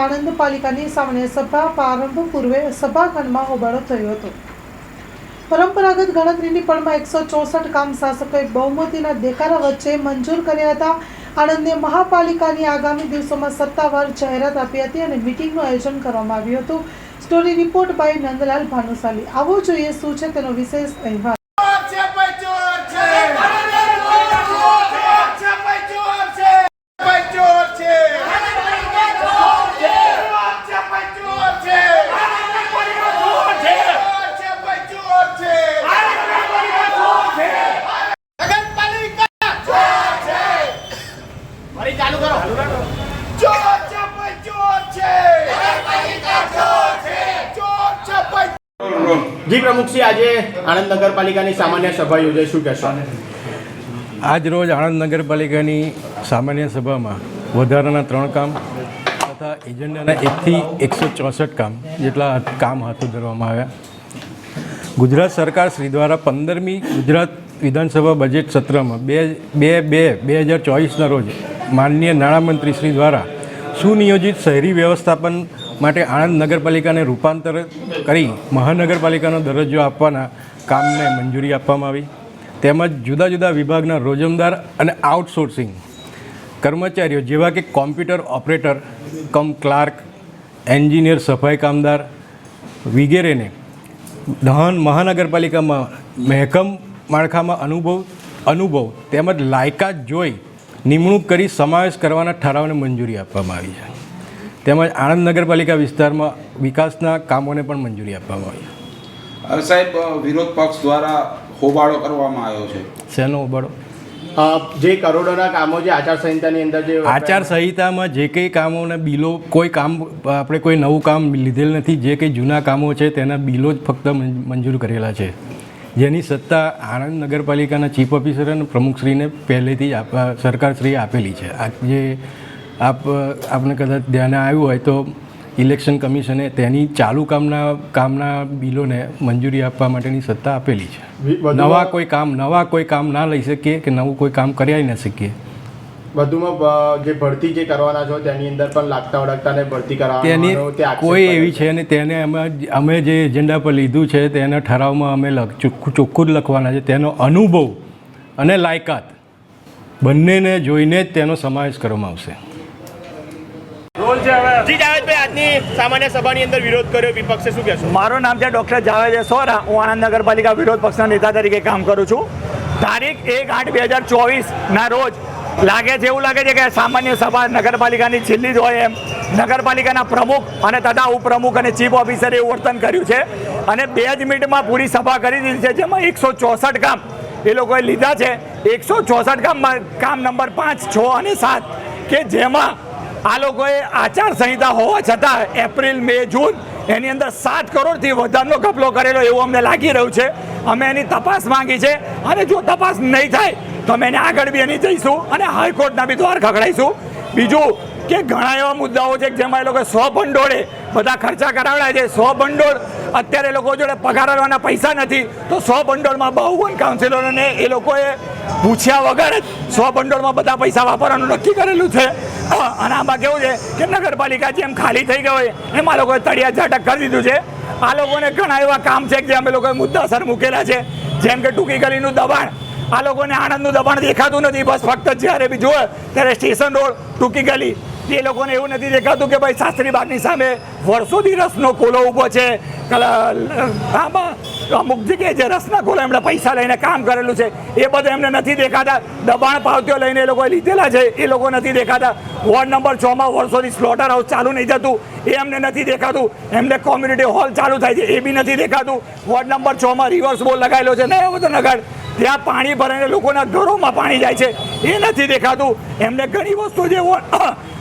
આણંદ પાલિકાની સામે સભા પ્રારંભ પૂર્વે સભાખંડમાં હોબાળો થયો હતો. પરંપરાગત ગણતરીની પળમાં એકસો ચોસઠ કામ શાસકોએ બહુમતીના દેકારા વચ્ચે મંજૂર કર્યા હતા. આણંદને મહાપાલિકાની આગામી દિવસોમાં સત્તાવાર જાહેરાત આપી હતી અને મિટિંગનું આયોજન કરવામાં આવ્યું હતું. Story report by Nandlal Bhanushali. આવો જોઈએ શું છે તેનો વિશેષ અહેવાલ ચોર છે ભાઈ ચોર છે ચોર છે ભાઈ ચોર છે ભાઈ ચોર છે ચોર છે ભાઈ ચોર છે ચોર છે ભાઈ ચોર છે નગરપાલિકા ચોર છે ફરી ચાલુ કરો. ચોર ચોર છે. જી પ્રમુખશ્રી આજે આણંદ નગરપાલિકાની સામાન્ય સભા યોજાઈ શું કહેશો? આજ રોજ આણંદ નગરપાલિકાની સામાન્ય સભામાં વધારાના ત્રણ કામ તથા એજન્ડાના એકથી એકસો ચોસઠ કામ જેટલા કામ હાથ ધરવામાં આવ્યા. ગુજરાત સરકાર શ્રી દ્વારા પંદરમી ગુજરાત વિધાનસભા બજેટ સત્રમાં બે બે બે બે હજાર ચોવીસના રોજ માનનીય નાણામંત્રી શ્રી દ્વારા સુનિયોજિત શહેરી વ્યવસ્થાપન માટે આણંદ નગરપાલિકાને રૂપાંતર કરી મહાનગરપાલિકાનો દરજ્જો આપવાના કામને મંજૂરી આપવામાં આવી. તેમજ જુદા જુદા વિભાગના રોજમદાર અને આઉટસોર્સિંગ કર્મચારીઓ જેવા કે computer operator, cum clerk, engineer, સફાઈ કામદાર વગેરેને દહન મહાનગરપાલિકામાં મહેકમ માળખામાં અનુભવ અનુભવ તેમજ લાયકાત જોઈ નિમણૂક કરી સમાવેશ કરવાના ઠરાવને મંજૂરી આપવામાં આવી છે. તેમજ આણંદ નગરપાલિકા વિસ્તારમાં વિકાસના કામોને પણ મંજૂરી આપવામાં આવી છે. અ, સાહેબ વિરોધ પક્ષ દ્વારા હોબાળો કરવામાં આવ્યો છે. શેનો હોબાળો? જે કરોડોના કામો જે આચારસંહિતાની અંદર જે આચાર સંહિતામાં જે કંઈ કામોના બિલો કોઈ કામ આપણે કોઈ નવું કામ લીધેલ નથી જે કંઈ જૂના કામો છે તેના બિલો જ ફક્ત મંજૂર કરેલા છે. જેની સત્તા આણંદ નગરપાલિકાના ચીફ ઓફિસર અને પ્રમુખશ્રીને પહેલેથી જ સરકારશ્રીએ આપેલી છે. આ જે આપ આપને કદાચ ધ્યાને આવ્યું હોય તો ઇલેક્શન કમિશને તેની ચાલુ કામના કામના બિલોને મંજૂરી આપવા માટેની સત્તા આપેલી છે. નવા કોઈ કામ નવા કોઈ કામ ના લઈ શકીએ કે નવું કોઈ કામ કર્યા ન શકીએ. વધુમાં જે ભરતી જે કરવાના છો તેની અંદર પણ લાગતા ઓળખતાને ભરતી કરાવવાનો કોઈ એવી છે. ને તેને અમે અમે જે એજન્ડા પર લીધું છે તેના ઠરાવમાં અમે લખ ચોખ્ખું ચોખ્ખું જ લખવાના છે. તેનો અનુભવ અને લાયકાત બંનેને જોઈને જ તેનો સમાવેશ કરવામાં આવશે. જી જાવેદભાઈ આજની સામાન્ય સભાની અંદર વિરોધ કર્યો. વિપક્ષે શું કહેશો? મારું નામ છે ડૉક્ટર જાવેદ સોરા હું આણંદ નગરપાલિકા વિરોધ પક્ષના નેતા તરીકે કામ કરું છું. તારીખ એક આઠ બે હજાર ચોવીસના રોજ લાગે છે, એવું લાગે છે કે સામાન્ય સભા નગરપાલિકાની છેલ્લી જ હોય એમ. નગરપાલિકાના પ્રમુખ અને તથા ઉપપ્રમુખ અને ચીફ ઓફિસરે એવું વર્તન કર્યું છે. અને બે જ મિનિટમાં પૂરી સભા કરી દીધી છે, જેમાં એકસો ચોસઠ કામ એ લોકોએ લીધા છે. એકસો ચોસઠ કામમાં કામ નંબર પાંચ, છ અને સાત, કે જેમાં આ લોકોએ આચાર સંહિતા હોવા છતાં એપ્રિલ, મે, જૂન એની અંદર સાત કરોડથી વધારનો ઘપલો કરેલો એવું અમને લાગી રહ્યું છે. અમે એની તપાસ માંગી છે. અને જો તપાસ નહીં થાય તો અમે એને આગળ બી એની જઈશું અને હાઈકોર્ટના બી દ્વાર ખખડાઈશું બીજું કે ઘણા એવા મુદ્દાઓ છે કે જેમાં એ લોકો સો ભંડોળે, બધા ખર્ચા કરાવડાય છે. સો ભંડોળ, અત્યારે લોકો જોડે પગાર આપવાના પૈસા નથી. તો સો ભંડોળમાં બાવન કાઉન્સિલરોને એ લોકોએ પૂછ્યા વગર જ સો ભંડોળમાં બધા પૈસા વાપરવાનું નક્કી કરેલું છે. અને આમાં કેવું છે કે નગરપાલિકા જેમ ખાલી થઈ ગઈ હોય, એમાં લોકોએ તળિયા ઝાટક કરી દીધું છે. આ લોકોને ઘણા એવા કામ છે જે અમે લોકોએ મુદ્દાસર મૂકેલા છે. જેમ કે ટૂંકી ગલીનું દબાણ આ લોકોને આણંદનું દબાણ દેખાતું નથી. બસ ફક્ત જ્યારે બી જોવે ત્યારે સ્ટેશન રોડ ટૂંકી ગલી. એ લોકોને એવું નથી દેખાતું કે ભાઈ શાસ્ત્રી બાગની સામે વર્ષોથી રસનો કોલો ઊભો છે. આમાં અમુક જગ્યાએ જે રસના કોલો એમણે પૈસા લઈને કામ કરેલું છે. એ બધું એમને નથી દેખાતા. દબાણ પાવતીઓ લઈને એ લોકોએ લીધેલા છે. એ લોકો નથી દેખાતા. વોર્ડ નંબર છમાં વર્ષોથી સ્લોટર હાઉસ ચાલુ નહીં જતું એ એમને નથી દેખાતું. એમને કોમ્યુનિટી હોલ ચાલુ થાય છે. એ બી નથી દેખાતું. વોર્ડ નંબર છમાં રિવર્સ બોલ લગાવેલો છે. ને એવું બધો નગર ત્યાં પાણી ભરાઈને લોકોના ઘરોમાં પાણી જાય છે. એ નથી દેખાતું. એમને ઘણી વસ્તુ જે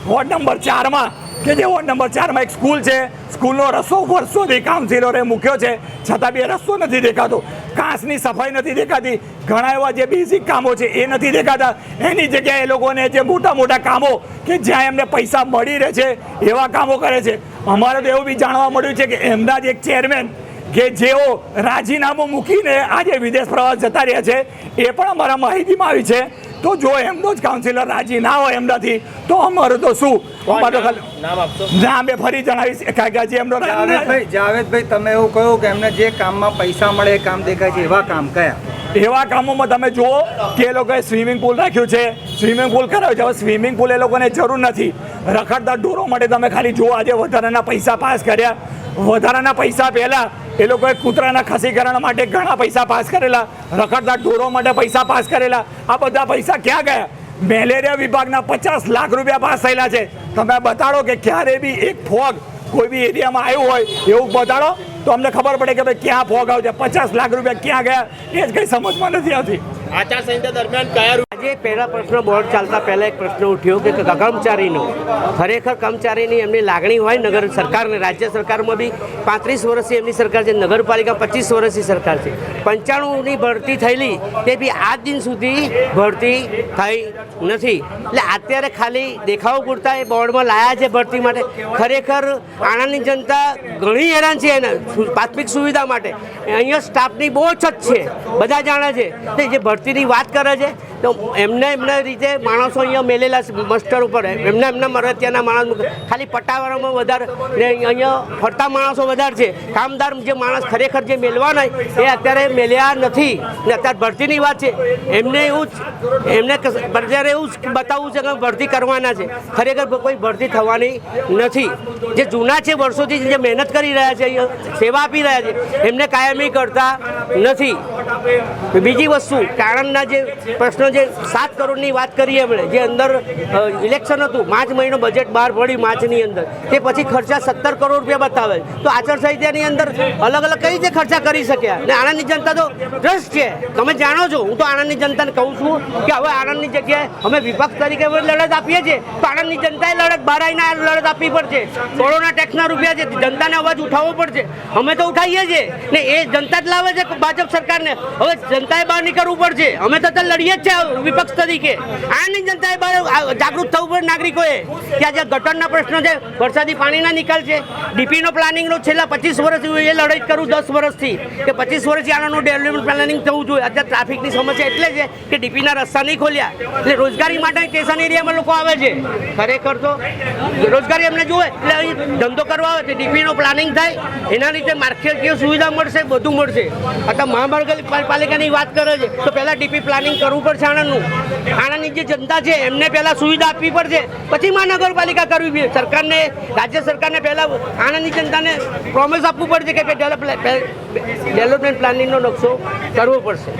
વોર્ડ નંબર ચારમાં કે જે વોર્ડ નંબર ચારમાં એક સ્કૂલ છે. સ્કૂલનો રસ્તો વર્ષોથી કાઉન્સિલરે મૂક્યો છે. છતાં બી રસ્તો નથી દેખાતો. કાંસની સફાઈ નથી દેખાતી. ઘણા એવા જે બેઝિક કામો છે એ નથી દેખાતા. એની જગ્યાએ એ લોકોને જે મોટા મોટા કામો કે જ્યાં એમને પૈસા મળી રહે છે, એવા કામો કરે છે. અમારે તો એવું બી જાણવા મળ્યું છે કે એમના જ એક ચેરમેન કે જેઓ રાજીનામું મૂકીને આજે વિદેશ પ્રવાસ જતા રહ્યા છે એ પણ અમારા માહિતીમાં આવી છે. તો જો એમનો જ કાઉન્સિલર રાજી ના હોય એમનાથી તો અમારું તો શું? નામ? એ ફરી જણાવીશ. કારણ કે હજી એમનો જાવેદભાઈ જાવેદભાઈ તમે એવું કહ્યું કે એમને જે કામમાં પૈસા મળે એ કામ દેખાય છે એવા કામ કયા? એવા કામોમાં તમે જુઓ કે એ લોકોએ સ્વિમિંગ પુલ રાખ્યું છે. સ્વિમિંગ પુલ કરાવ્યું છે. હવે સ્વિમિંગ પુલ એ લોકોને જરૂર નથી. રખડતા ઢોરો માટે તમે ખાલી જુઓ આજે વધારાના પૈસા પાસ કર્યા. વધારાના પૈસા પહેલા એ લોકોએ કૂતરાના ખસીકરણ માટે ઘણા પૈસા પાસ કરેલા, રખડતા ઢોરો માટે પૈસા પાસ કરેલા. આ બધા પૈસા ક્યાં ગયા? મેલેરિયા વિભાગના પચાસ લાખ રૂપિયા પાસ થયેલા છે. તમે બતાડો કે ક્યારે બી એક ફોગ કોઈ બી એરિયામાં આવ્યું હોય એવું બતાડો, તો અમને ખબર પડે કે ભાઈ ક્યાં ફોગ આવ્યો પચાસ લાખ રૂપિયા ક્યાં ગયા? એ જ કંઈ સમજમાં નથી આવતી. આજે પહેલા પ્રશ્ન બોર્ડ ચાલતા પહેલા એક પ્રશ્ન ઉઠ્યો કે કર્મચારીનો. ખરેખર કર્મચારીની એમની લાગણી હોય નગર સરકારને રાજ્ય સરકારમાં બી પાંત્રીસ વર્ષથી એમની સરકાર છે, નગરપાલિકા પચીસ વર્ષની સરકાર છે. પંચાણુંની ભરતી થયેલી તે બી આજ દિન સુધી ભરતી થઈ નથી. એટલે અત્યારે ખાલી દેખાવ પૂરતા એ બોર્ડમાં લાયા છે ભરતી માટે. ખરેખર આણંદની જનતા ઘણી હેરાન છે એના પ્રાથમિક સુવિધા માટે. અહીંયા સ્ટાફની બહુ અછત છે, બધા જાણે છે. જે ભરતીની વાત કરે છે તો એમને એમના રીતે માણસો અહીંયા મેલેલા મસ્ટર ઉપર. એમના એમના મરત્યાના માણસ મૂકે. ખાલી પટ્ટાવાળામાં વધારે ને અહીંયા ફરતા માણસો વધારે છે. કામદાર જે માણસ ખરેખર જે મેળવાના એ અત્યારે મેલ્યા નથી. ને અત્યારે ભરતીની વાત છે. એમને એવું જ, એમને અત્યારે એવું જ બતાવવું છે કે ભરતી કરવાના છે. ખરેખર કોઈ ભરતી થવાની નથી. જે જૂના છે, વર્ષોથી જે મહેનત કરી રહ્યા છે, અહીંયા સેવા આપી રહ્યા છે, એમને કાયમી કરતા નથી. બીજી વસ્તુ આણંદના જે પ્રશ્ન જે સાત કરોડની વાત કરીએ એમણે, જે અંદર ઇલેક્શન હતું, માર્ચ મહિનો બજેટ બહાર પડ્યું માર્ચની અંદર, તે પછી ખર્ચા સત્તર કરોડ રૂપિયા બતાવે તો આચારસંહિતાની અંદર અલગ અલગ કઈ રીતે ખર્ચા કરી શક્યા? ને આણંદની જનતા તો ટ્રસ્ટ છે. તમે જાણો છો, હું તો આણંદની જનતાને કહું છું કે હવે આણંદની જગ્યાએ અમે વિપક્ષ તરીકે લડત આપીએ છીએ, તો આણંદની જનતાએ લડત બહાર આવીને લડત આપવી પડશે. કોરોના ટેક્સના રૂપિયા છે, જનતાને અવાજ ઉઠાવવો પડશે. અમે તો ઉઠાવીએ છીએ. ને એ જનતા જ લાવે છે ભાજપ સરકારને. હવે જનતાએ બહાર નીકળવું પડશે. અમે તો લડીએ જ છે વિપક્ષ તરીકે. આની જનતાએ બહાર જાગૃત થવું પડે નાગરિકોએ. કે આજે ગટરના પ્રશ્ન છે, વરસાદી પાણીના નિકાલ છે. ડીપીનો પ્લાનિંગનો છેલ્લા પચીસ વર્ષથી એ લડાઈ કરું દસ વર્ષથી. કે પચીસ વર્ષથી આનાનું ડેવલપમેન્ટ પ્લાનિંગ થવું જોઈએ. અત્યારે ટ્રાફિકની સમસ્યા એટલે છે કે ડીપીના રસ્તા નહીં ખોલ્યા. એટલે રોજગારી માટે સ્ટેશન એરિયામાં લોકો આવે છે. ખરેખર તો રોજગારી એમને જોવે એટલે અહીં ધંધો કરવા આવે છે ડીપીનો પ્લાનિંગ થાય. એના લીધે માર્કેટીય સુવિધા મળશે, બધું મળશે. અત્યારે મહાનગરપાલિકાની વાત કરે છે, તો પહેલાં ડીપી પ્લાનિંગ કરવું પડશે આણંદનું. આણંદની જે જનતા છે, એમને પહેલાં સુવિધા આપવી પડશે. પછી મહાનગરપાલિકા કરવી પડે. સરકારને, રાજ્ય સરકારને પહેલાં આણંદની જનતાને પ્રોમિસ આપવું પડશે કે ડેવલપમેન્ટ પ્લાનિંગનો નકશો કરવો પડશે.